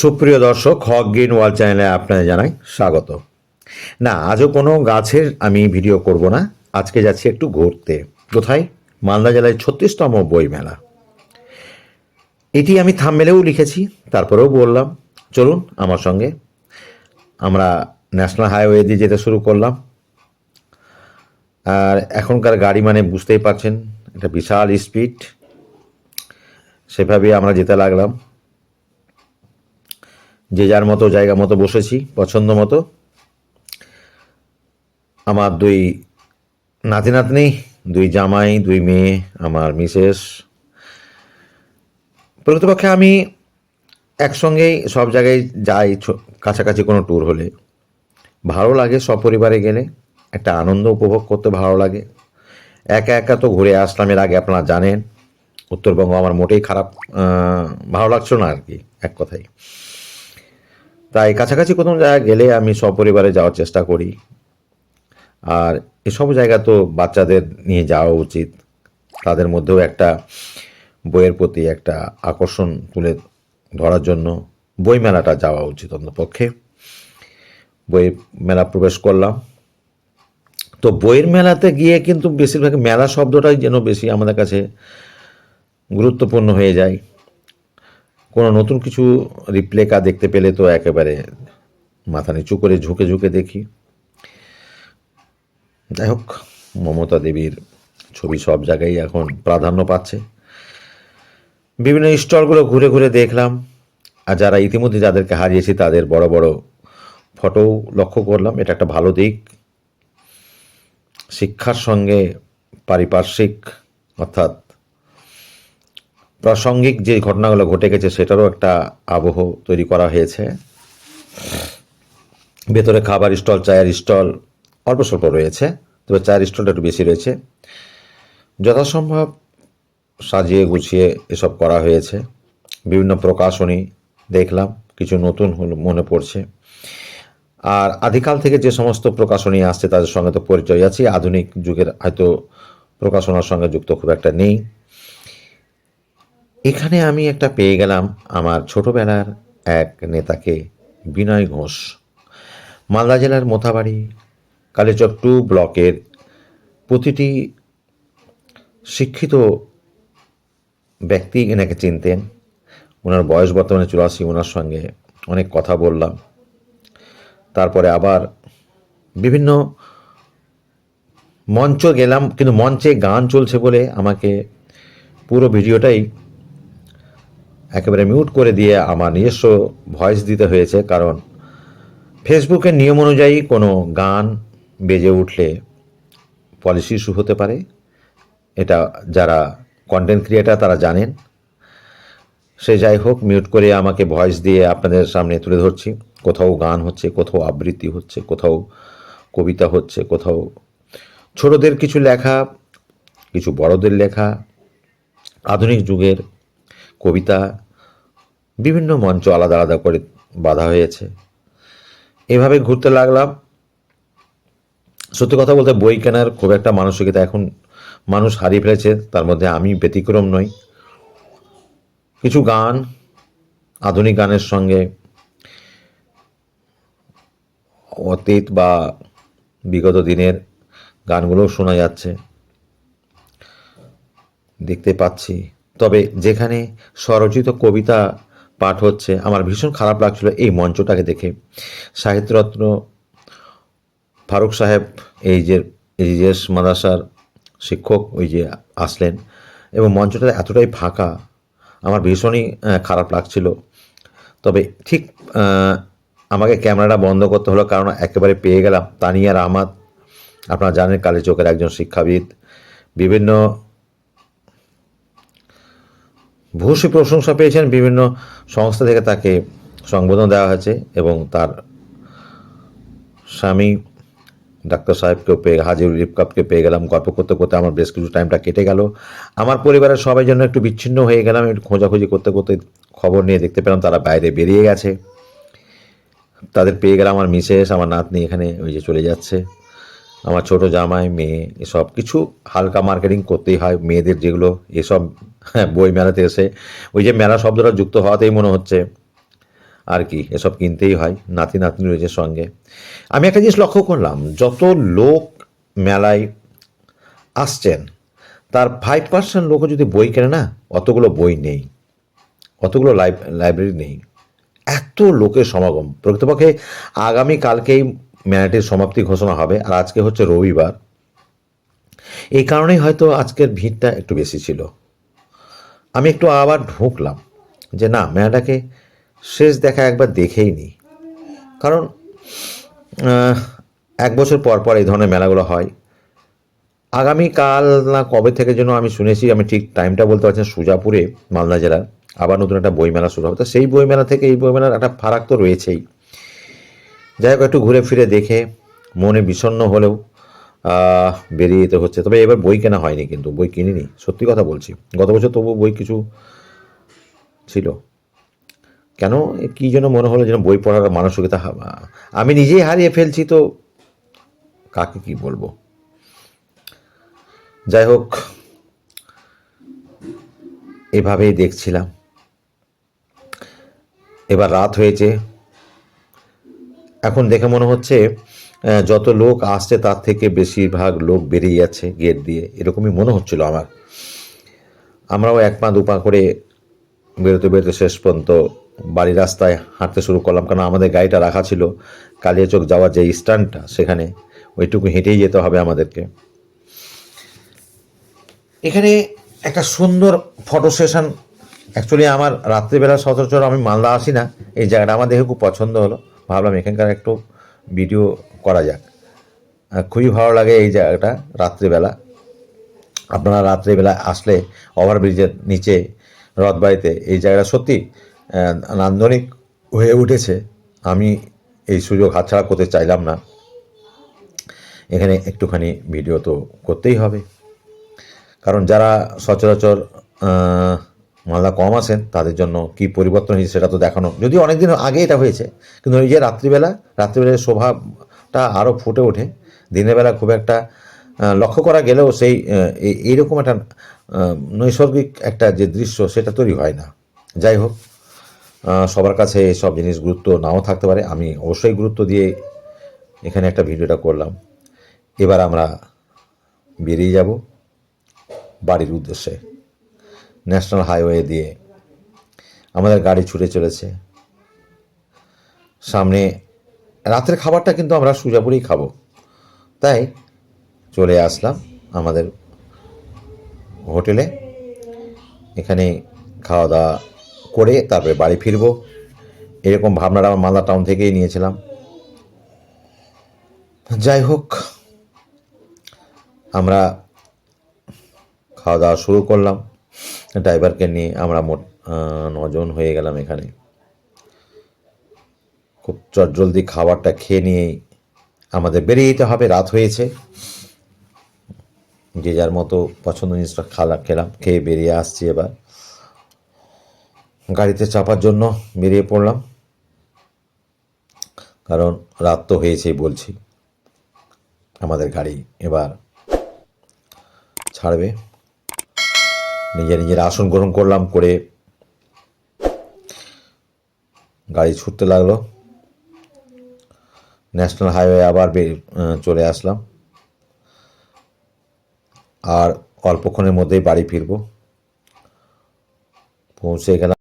সুপ্রিয় দর্শক, হক green world চ্যানেলে আপনাদের জানাই স্বাগত। না, আজও কোনো গাছের আমি ভিডিও করব না। আজকে যাচ্ছি একটু ঘুরতে। কোথায়? মালদা জেলায় ছত্রিশতম বই মেলা এটি আমি থামমেলেও লিখেছি, তারপরেও বললাম, চলুন আমার সঙ্গে। আমরা ন্যাশনাল হাইওয়ে দিয়ে যেতে শুরু করলাম। আর এখনকার গাড়ি মানে বুঝতেই পারছেন এটা বিশাল স্পিড। সেভাবেই আমরা যেতে লাগলাম। যে যার মতো জায়গা মতো বসেছি, পছন্দ মতো। আমার দুই নাতি নাতনি, দুই জামাই, দুই মেয়ে, আমার মিসেস। প্রকৃতপক্ষে আমি একসঙ্গেই সব জায়গায় যাই কাছাকাছি কোনো ট্যুর হলে। ভালো লাগে সপরিবারে গেলে, একটা আনন্দ উপভোগ করতে ভালো লাগে। একা একা তো ঘুরে আসলাম, এর আগে আপনারা জানেন। উত্তরবঙ্গ আমার মোটেই খারাপ ভালো লাগছিল না আর কি, এক কথায়। তাই কাছাকাছি কোথাও জায়গায় গেলে আমি সপরিবারে যাওয়ার চেষ্টা করি। আর এসব জায়গা তো বাচ্চাদের নিয়ে যাওয়া উচিত। তাদের মধ্যেও একটা বইয়ের প্রতি একটা আকর্ষণ তুলে ধরার জন্য বই মেলাটা যাওয়া উচিত অন্তপক্ষে বই মেলা প্রবেশ করলাম। তো বইয়ের মেলাতে গিয়ে কিন্তু বেশিরভাগ মেলা শব্দটাই যেন বেশি আমাদের কাছে গুরুত্বপূর্ণ হয়ে যায়। কোনো নতুন কিছু রিপ্লেকা দেখতে পেলে তো একেবারে মাথা নিচু করে ঝুঁকে ঝুঁকে দেখি। যাই হোক, মমতা দেবীর ছবি সব জায়গায় এখন প্রাধান্য পাচ্ছে। বিভিন্ন স্টলগুলো ঘুরে ঘুরে দেখলাম। আর যারা ইতিমধ্যে যাদেরকে হারিয়েছি, তাদের বড় বড় ফটো লক্ষ্য করলাম। এটা একটা ভালো দিক। শিক্ষার সঙ্গে পারিপার্শ্বিক, অর্থাৎ প্রাসঙ্গিক যে ঘটনাগুলো ঘটে গেছে সেটারও একটা আবহ তৈরি করা হয়েছে। ভেতরে খাবার স্টল, চায়ের স্টল অল্প স্বল্প রয়েছে, তবে চায়ের স্টলটা একটু বেশি রয়েছে। যথাসম্ভব সাজিয়ে গুছিয়ে এসব করা হয়েছে। বিভিন্ন প্রকাশনী দেখলাম, কিছু নতুন হলো, মনে পড়ছে। আর আদিকাল থেকে যে সমস্ত প্রকাশনী আসছে, তাদের সঙ্গে তো পরিচয় আছে আধুনিক যুগের হয়তো প্রকাশনার সঙ্গে যুক্ত খুব একটা নেই। এখানে আমি একটা পেয়ে গেলাম আমার ছোটবেলার এক নেতাকে, বিনয় ঘোষ। মালদা জেলার মোথাবাড়ি, কালীচক টু ব্লকের প্রতিটি শিক্ষিত ব্যক্তি এনাকে চিনতেন। ওনার বয়স বর্তমানে চুরাশি, ওনার সঙ্গে অনেক কথা বললাম। তারপরে আবার বিভিন্ন মঞ্চ গেলাম, কিন্তু মঞ্চে গান চলছে বলে আমাকে পুরো ভিডিওটাই একেবারে মিউট করে দিয়ে আমার নিজস্ব ভয়েস দিতে হয়েছে, কারণ ফেসবুকের নিয়ম অনুযায়ী কোনো গান বেজে উঠলে পলিসি ইস্যু হতে পারে। এটা যারা কন্টেন্ট ক্রিয়েটার তারা জানেন। সে যাই হোক মিউট করে আমাকে ভয়েস দিয়ে আপনাদের সামনে তুলে ধরছি। কোথাও গান হচ্ছে, কোথাও আবৃত্তি হচ্ছে, কোথাও কবিতা হচ্ছে, কোথাও ছোটদের কিছু লেখা, কিছু বড়দের লেখা, আধুনিক যুগের কবিতা বিভিন্ন মঞ্চ আলাদা আলাদা করে বাঁধা হয়েছে। এভাবে ঘুরতে লাগলাম। সত্যি কথা বলতে বই কেনার খুব একটা মানসিকতা এখন মানুষ হারিয়ে ফেলেছে, তার মধ্যে আমি ব্যতিক্রম নই। কিছু গান, আধুনিক গানের সঙ্গে অতীত বা বিগত দিনের গানগুলোও শোনা যাচ্ছে, দেখতে পাচ্ছি। তবে যেখানে স্বরচিত কবিতা পাঠ হচ্ছে, আমার ভীষণ খারাপ লাগছিল এই মঞ্চটাকে দেখে। সাহিত্যরত্ন ফারুক সাহেব, এই যে এইচএস মাদ্রাসার শিক্ষক ওই যে আসলেন, এবং মঞ্চটা এতটাই ফাঁকা, আমার ভীষণই খারাপ লাগছিল। তবে ঠিক আমাকে ক্যামেরাটা বন্ধ করতে হলো, কারণ একেবারে পেয়ে গেলাম। তানিয়া আহমাদ আপনারা জানেন কালী চোখের একজন শিক্ষাবিদ, বিভিন্ন ভূষী প্রশংসা পেয়েছেন বিভিন্ন সংস্থা থেকে তাকে সংবোধন দেওয়া হয়েছে এবং তার স্বামী ডাক্তার সাহেবকেও পেয়ে হাজির রিপকাপকে পেয়ে গেলাম, গল্প করতে করতে আমার বেশ কিছু টাইমটা কেটে গেল। আমার পরিবারের সবাই জন্য একটু বিচ্ছিন্ন হয়ে গেলাম, একটু খোঁজাখুঁজি করতে করতে খবর নিয়ে দেখতে পেলাম তারা বাইরে বেরিয়ে গেছে। তাদের পেয়ে গেলাম আমার মিসেস, আমার নাতনি এখানে ওই যে চলে যাচ্ছে। আমার ছোট জামাই মেয়ে এসব কিছু হালকা মার্কেটিং করতেই হয়। মেয়েদের যেগুলো এসব হ্যাঁ, বই মেলাতে এসে ওই যে মেলা শব্দটা যুক্ত হওয়াতেই মনে হচ্ছে আর কি এসব কিনতেই হয় নাতি নাতনি রয়েছে সঙ্গে। আমি একটা জিনিস লক্ষ্য করলাম যত লোক মেলায় আসছেন তার ফাইভ পার্সেন্ট লোকও যদি বই কেনে না অতগুলো বই নেই অতগুলো লাইব্রেরি নেই এত লোকের সমাগম। প্রকৃতপক্ষে আগামী মেলাটির সমাপ্তি ঘোষণা হবে আর আজকে হচ্ছে রবিবার। এই কারণেই হয়তো আজকের ভিড়টা একটু বেশি ছিল। আমি একটু আবার ঢুকলাম যে না মেলাটাকে শেষ দেখা একবার দেখেই নি। কারণ এক বছর পর পর এই ধরনের মেলাগুলো হয়। আগামীকাল না কবে থেকে যেন আমি শুনেছি, আমি ঠিক টাইমটা বলতে পারছি সুজাপুরে, মালদা জেলার আবার নতুন একটা বইমেলা শুরু হবে। তো সেই বইমেলা থেকে এই বইমেলার একটা ফারাক তো রয়েছেই। যাই হোক, একটু ঘুরে ফিরে দেখে মনে বিষণ্ণ হলেও বেরিয়ে যেতে হচ্ছে। তবে এবার বই কেনা হয়নি কিন্তু, বই কিনিনি, সত্যি কথা বলছি। গত বছর তবু বই কিছু ছিল। কেন? কী যেন মনে হলো যেন বই পড়ার মানসিকতা আমি নিজেই হারিয়ে ফেলছি তো, কাকে কি বলব? যাই হোক, এভাবেই দেখছিলাম। এবার রাত হয়েছে এখন দেখে মনে হচ্ছে যত লোক আসছে তার থেকে বেশিরভাগ লোক বেরিয়ে যাচ্ছে গেট দিয়ে। এরকমই মনে হচ্ছিল আমার। আমরাও এক পা, দু পা করে বেরোতে বেরোতে শেষ পর্যন্ত বাড়ির রাস্তায় হাঁটতে শুরু করলাম। কারণ আমাদের গাড়িটা রাখা ছিল কালিয়াচক যাওয়ার যে স্ট্যান্ডটা সেখানে, ওইটুকু হেঁটেই যেতে হবে আমাদেরকে। এখানে একটা সুন্দর ফটো সেশন অ্যাকচুয়ালি আমার রাত্রিবেলা সচরাচর আমি মালদা আসি না, এই জায়গাটা আমার দেখে খুব পছন্দ হলো। ভাবলাম এখানকার একটু ভিডিও করা যাক। খুবই ভালো লাগে এই জায়গাটা রাত্রিবেলা। আপনারা রাত্রিবেলা আসলে ওভারব্রিজের নিচে রথবাড়িতে এই জায়গাটা সত্যি নান্দনিক হয়ে উঠেছে। আমি এই সুযোগ হাতছাড়া করতে চাইলাম না। এখানে একটুখানি ভিডিও তো করতেই হবে। কারণ যারা সচরাচর মালদা কম আসেন তাদের জন্য কি পরিবর্তন হয়েছে সেটা তো দেখানো। যদিও অনেকদিন আগে এটা হয়েছে, কিন্তু ওই যে রাত্রিবেলা রাত্রিবেলার শোভাটা আরও ফুটে ওঠে। দিনের বেলা খুব একটা লক্ষ্য করা গেলেও সেই এইরকম একটা নৈসর্গিক একটা যে দৃশ্য সেটা তৈরি হয় না। যাই হোক সবার কাছে সব জিনিস গুরুত্ব নাও থাকতে পারে। আমি অবশ্যই গুরুত্ব দিয়ে এখানে একটা ভিডিওটা করলাম। এবার আমরা বেরিয়ে যাব বাড়ির উদ্দেশ্যে। ন্যাশনাল হাইওয়ে দিয়ে আমাদের গাড়ি ছুটে চলেছে। সামনে রাতের খাবারটা কিন্তু আমরা সুজাপুরেই খাব। তাই চলে আসলাম আমাদের হোটেলে। এখানে খাওয়া দাওয়া করে তারপরে বাড়ি ফিরবো। এরকম ভাবনাটা আমার মালদা টাউন থেকেই নিয়েছিলাম। যাই হোক, আমরা খাওয়া দাওয়া শুরু করলাম। ড্রাইভারকে নিয়ে আমরা মোট নজন হয়ে গেলাম এখানে। খুব চটজলদি খাবারটা খেয়ে নিয়েই আমাদের বেরিয়ে যেতে হবে, রাত হয়েছে। যে যার মতো পছন্দ জিনিসটা খালা খেলাম, খেয়ে বেরিয়ে আসছি এবার। গাড়িতে চাপার জন্য বেরিয়ে পড়লাম। কারণ রাত তো হয়েছেই বলছি। আমাদের গাড়ি এবার ছাড়বে। নিজে নিজের আসন গ্রহণ করলাম, করে গাড়ি ছুটতে লাগল। ন্যাশনাল হাইওয়ে আবার চলে আসলাম। আর অল্পক্ষণের মধ্যেই বাড়ি ফিরব। পৌঁছে গেলাম